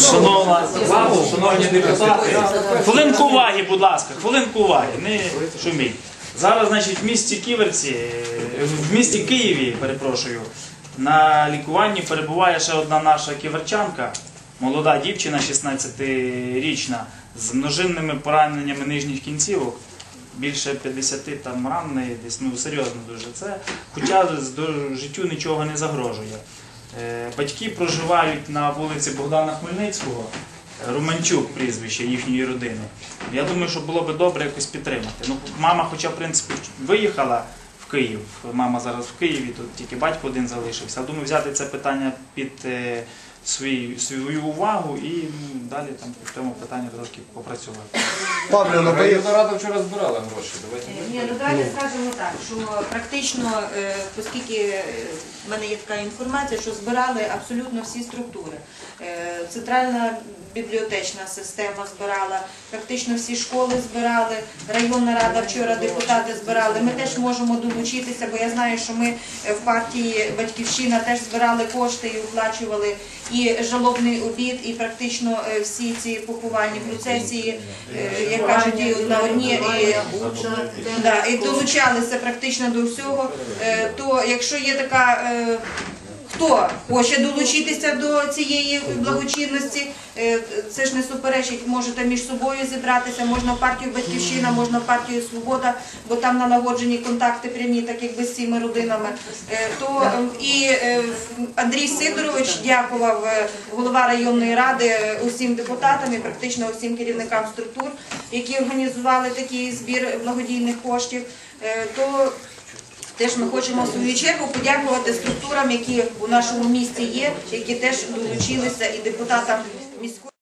Шановна, шановні депутати, хвилинку уваги, будь ласка, хвилинку уваги, не шуміть. Зараз, значить, в місті Ківерці, в місті Києві, перепрошую, на лікуванні перебуває ще одна наша ківерчанка, молода дівчина, 16-річна, з множинними пораненнями нижніх кінцівок. Більше 50 там ран десь, ну серйозно дуже це. Хоча життю нічого не загрожує. Е, Батьки проживають на вулиці Богдана Хмельницького, е, Романчук прізвище їхньої родини. Я думаю, що було би добре якось підтримати. Ну, мама, хоча, в принципі, виїхала в Київ. Мама зараз в Києві, тут тільки батько один залишився. Я думаю, взяти це питання під е, свій, свою увагу і ну, далі там по цьому питанню трошки попрацювати. Павлівна, ви Районна рада вчора збирала гроші. Давайте Ні, ну давайте скажемо так, що практично, е, оскільки е, в мене є така інформація, що збирали абсолютно всі структури. Е, Центральна бібліотечна система збирала, практично всі школи збирали, районна рада вчора депутати збирали. Ми теж можемо долучитися, бо я знаю, що ми в партії Батьківщина теж збирали кошти і оплачували і жалобний обід, і практично е, всі ці поховальні процесії, е, як кажуть, на одні. І, Да, і долучалися практично до всього. Е, То якщо є така, хто хоче долучитися до цієї благочинності, е, це ж не суперечить, можете між собою зібратися, можна в партію Батьківщина, можна в партію Свобода, бо там налагоджені контакти прямі, так якби з цими родинами. Е, То і е, Андрій Сидорович дякував голова районної ради усім депутатам і практично усім керівникам структур, які організували такий збір благодійних коштів. То Теж ми хочемо в свою чергу подякувати структурам, які у нашому місті є, які теж долучилися і депутатам міської.